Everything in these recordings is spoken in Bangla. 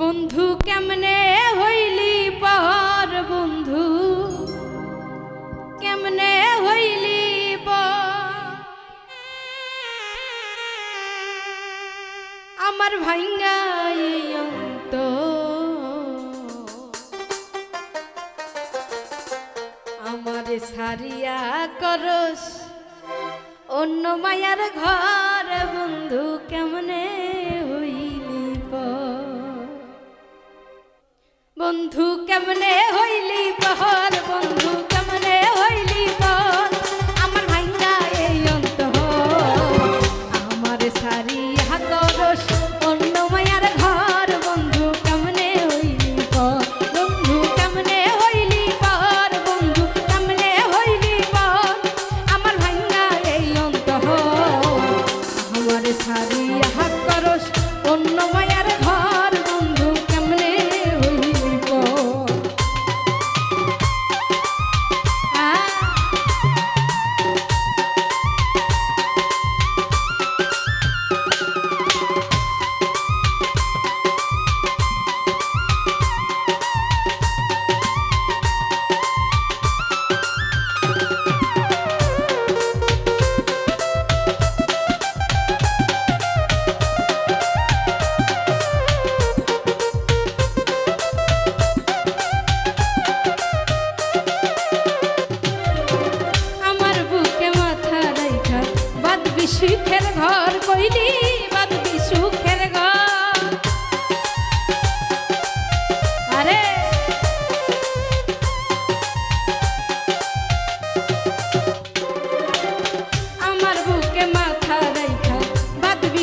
বন্ধু কেমনে হইলি পর বন্ধু? কেমনে হইলি আমার ভাইঙ্গাই অন্ত আমার সারিয়া করস, অন্য মায়ার ঘর বন্ধু কেমনে বন্ধু কেমনে হইলি বহল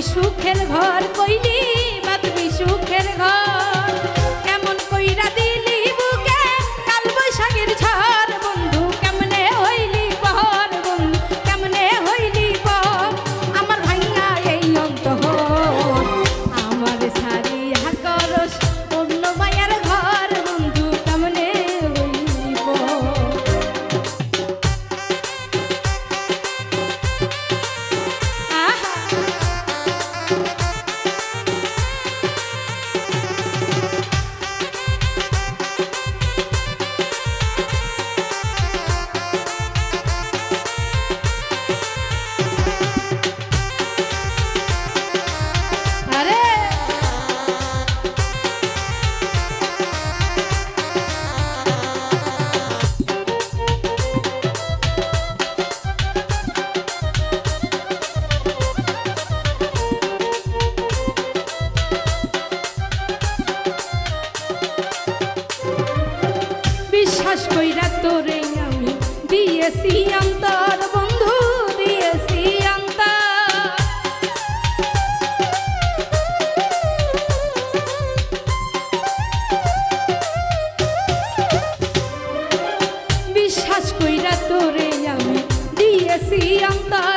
সুখের ঘর কইলি কইরা তোরে আমি দিয়েছি অন্তর বন্ধু দিয়েছি বিশ্বাস কইরা তোরে আমি দিয়েছি অন্তর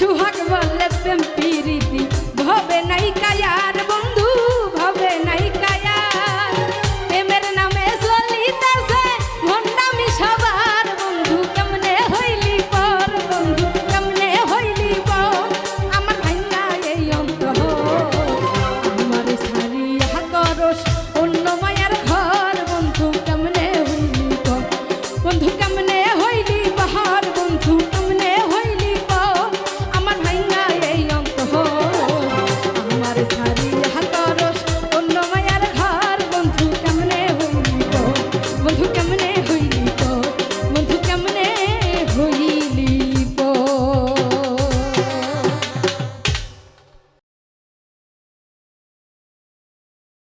সুহাগ বলে প্রেম পিরিতি। ভবে নাই কায়ার বন্ধু, ভবে নাই কায়ার প্রেমের নামে চলিতেছে ভণ্ডামি সবার বন্ধু। কেমনে হইলি পর বন্ধু, কেমনে হইলি পর? আমার ভাইনা এই অন্ত আমার সারিয়া করস